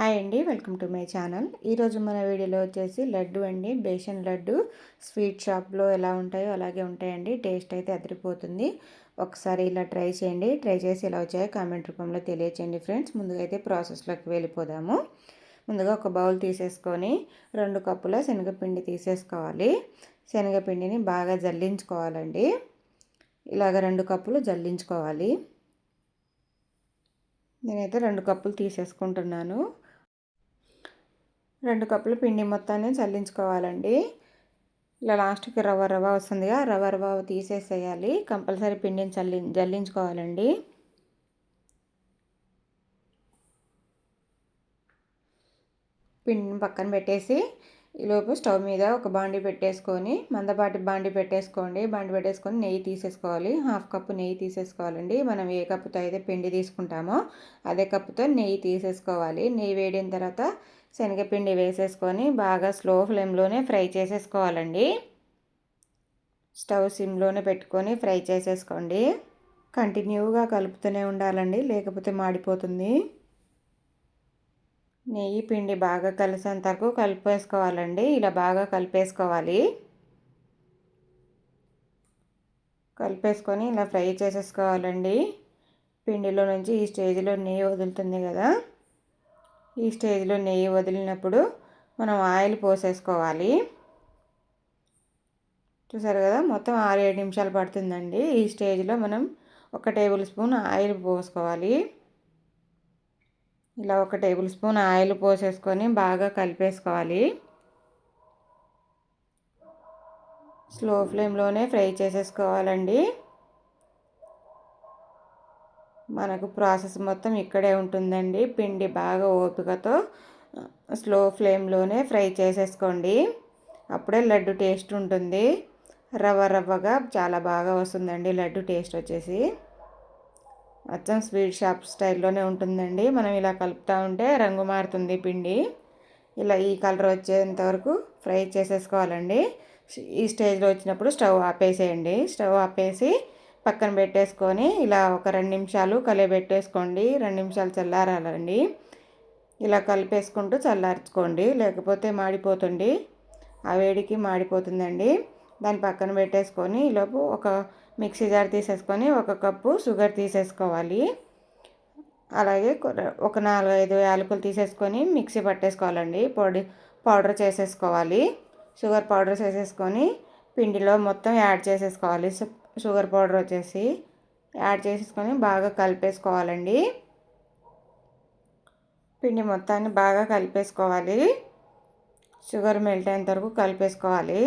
Hi అండి welcome to my channel. ఈరోజు మన వీడియోలో వచ్చేసి లడ్డు అండి. బేషన్ లడ్డు స్వీట్ షాప్లో ఎలా ఉంటాయో అలాగే ఉంటాయండి. టేస్ట్ అయితే అదిరిపోతుంది. ఒకసారి ఇలా ట్రై చేయండి. ట్రై చేసి ఎలా వచ్చాయో కామెంట్ రూపంలో తెలియచేయండి ఫ్రెండ్స్. ముందుగా అయితే ప్రాసెస్లోకి వెళ్ళిపోదాము. ముందుగా ఒక బౌల్ తీసేసుకొని రెండు కప్పుల శనగపిండి తీసేసుకోవాలి. శనగపిండిని బాగా జల్లించుకోవాలండి. ఇలాగ రెండు కప్పులు జల్లించుకోవాలి. నేనైతే రెండు కప్పులు తీసేసుకుంటున్నాను. రెండు కప్పులు పిండి మొత్తాన్ని చల్లించుకోవాలండి. ఇలా లాస్ట్కి రవ్వ రవ్వ వస్తుందిగా రవ్వ రవ్వ తీసేసేయాలి. కంపల్సరీ పిండిని చల్లి జల్లించుకోవాలండి. పిండిని పక్కన పెట్టేసి ఈలోపు స్టవ్ మీద ఒక బాండి పెట్టేసుకొని మందపాటి బాండి పెట్టేసుకోండి. బాండి పెట్టేసుకొని నెయ్యి తీసేసుకోవాలి. హాఫ్ కప్పు నెయ్యి తీసేసుకోవాలండి. మనం ఏ కప్పుతో అయితే పిండి తీసుకుంటామో అదే కప్పుతో నెయ్యి తీసేసుకోవాలి. నెయ్యి వేడిన తర్వాత శనగపిండి వేసేసుకొని బాగా స్లో ఫ్లేమ్లోనే ఫ్రై చేసేసుకోవాలండి. స్టవ్ సిమ్లోనే పెట్టుకొని ఫ్రై చేసేసుకోండి. కంటిన్యూగా కలుపుతూనే ఉండాలండి లేకపోతే మాడిపోతుంది. నెయ్యి పిండి బాగా కలిసేంత వరకు కలిపేసుకోవాలండి ఇలా బాగా కలిపేసుకోవాలి. కలిపేసుకొని ఇలా ఫ్రై చేసేసుకోవాలండి. పిండిలో నుంచి ఈ స్టేజ్లో నెయ్యి వదులుతుంది కదా. ఈ స్టేజ్లో నెయ్యి వదిలినప్పుడు మనం ఆయిల్ పోసేసుకోవాలి. చూసారు కదా మొత్తం ఆరు ఏడు నిమిషాలు పడుతుందండి. ఈ స్టేజ్లో మనం ఒక టేబుల్ స్పూన్ ఆయిల్ పోసుకోవాలి. ఇలా ఒక టేబుల్ స్పూన్ ఆయిల్ పోసేసుకొని బాగా కలిపేసుకోవాలి. స్లో ఫ్లేమ్లోనే ఫ్రై చేసేసుకోవాలండి. మనకు ప్రాసెస్ మొత్తం ఇక్కడే ఉంటుందండి. పిండి బాగా ఓపికతో స్లో ఫ్లేమ్లోనే ఫ్రై చేసేసుకోండి. అప్పుడే లడ్డు టేస్ట్ ఉంటుంది. రవ్వ రవ్వగా చాలా బాగా వస్తుందండి లడ్డు టేస్ట్ వచ్చేసి. అచ్చం స్వీట్ షాప్ స్టైల్లోనే ఉంటుందండి. మనం ఇలా కలుపుతూ ఉంటే రంగు మారుతుంది పిండి. ఇలా ఈ కలర్ వచ్చేంత వరకు ఫ్రై చేసేసుకోవాలండి. ఈ స్టేజ్లో వచ్చినప్పుడు స్టవ్ ఆపేసేయండి. స్టవ్ ఆపేసి పక్కన పెట్టేసుకొని ఇలా ఒక రెండు నిమిషాలు కలిపెట్టేసుకోండి. రెండు నిమిషాలు చల్లారాలండి. ఇలా కలిపేసుకుంటూ చల్లార్చుకోండి. లేకపోతే మాడిపోతుంది. ఆ వేడికి మాడిపోతుందండి. దాన్ని పక్కన పెట్టేసుకొని ఈలోపు ఒక మిక్సీ జార్ తీసేసుకొని ఒక కప్పు షుగర్ తీసేసుకోవాలి. అలాగే ఒక నాలుగు ఐదు యాలకులు తీసేసుకొని మిక్సీ పట్టేసుకోవాలండి. పొడి పౌడర్ చేసేసుకోవాలి. షుగర్ పౌడర్ చేసేసుకొని పిండిలో మొత్తం యాడ్ చేసేసుకోవాలి. షుగర్ పౌడర్ వచ్చేసి యాడ్ చేసేసుకొని బాగా కలిపేసుకోవాలండి. పిండి మొత్తాన్ని బాగా కలిపేసుకోవాలి. షుగర్ మెల్ట్ అయిన వరకు కలిపేసుకోవాలి.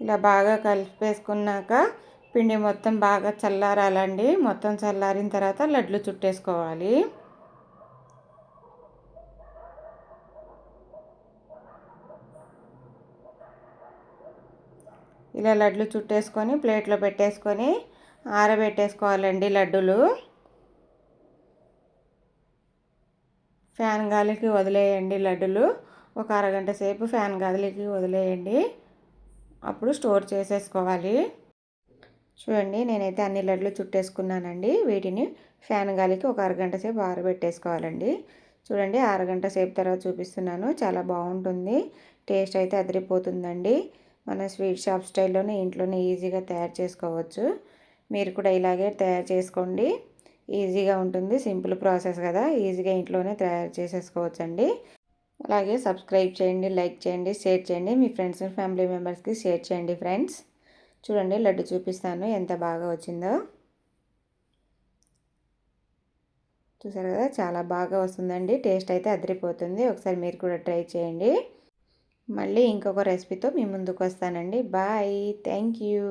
ఇలా బాగా కలిపేసుకున్నాక పిండి మొత్తం బాగా చల్లారాలండి. మొత్తం చల్లారిన తర్వాత లడ్లు చుట్టేసుకోవాలి. ఇలా లడ్లు చుట్టేసుకొని ప్లేట్లో పెట్టేసుకొని ఆరబెట్టేసుకోవాలండి లడ్డులు. ఫ్యాన్ గాలికి వదిలేయండి లడ్డులు. ఒక అరగంట సేపు ఫ్యాన్ గాలికి వదిలేయండి. అప్పుడు స్టోర్ చేసేసుకోవాలి. చూడండి నేనైతే అన్ని లడ్లు చుట్టేసుకున్నానండి. వీటిని ఫ్యాన్ గాలికి ఒక అరగంట సేపు ఆరబెట్టేసుకోవాలండి. చూడండి అరగంట సేపు తర్వాత చూపిస్తున్నాను. చాలా బాగుంటుంది. టేస్ట్ అయితే అదిరిపోతుందండి. మన స్వీట్ షాప్ స్టైల్లోనే ఇంట్లోనే ఈజీగా తయారు చేసుకోవచ్చు. మీరు కూడా ఇలాగే తయారు చేసుకోండి. ఈజీగా ఉంటుంది సింపుల్ ప్రాసెస్ కదా. ఈజీగా ఇంట్లోనే తయారు చేసేసుకోవచ్చండి. అలాగే సబ్స్క్రైబ్ చేయండి లైక్ చేయండి షేర్ చేయండి. మీ ఫ్రెండ్స్ ఫ్యామిలీ మెంబర్స్కి షేర్ చేయండి ఫ్రెండ్స్. చూడండి లడ్డు చూపిస్తాను. ఎంత బాగా వచ్చిందో. చూసారు కదా చాలా బాగా వస్తుందండి. టేస్ట్ అయితే అదిరిపోతుంది. ఒకసారి మీరు కూడా ట్రై చేయండి. మళ్ళీ ఇంకొక రెసిపీతో మీ ముందుకు వస్తానండి. బాయ్. Thank you.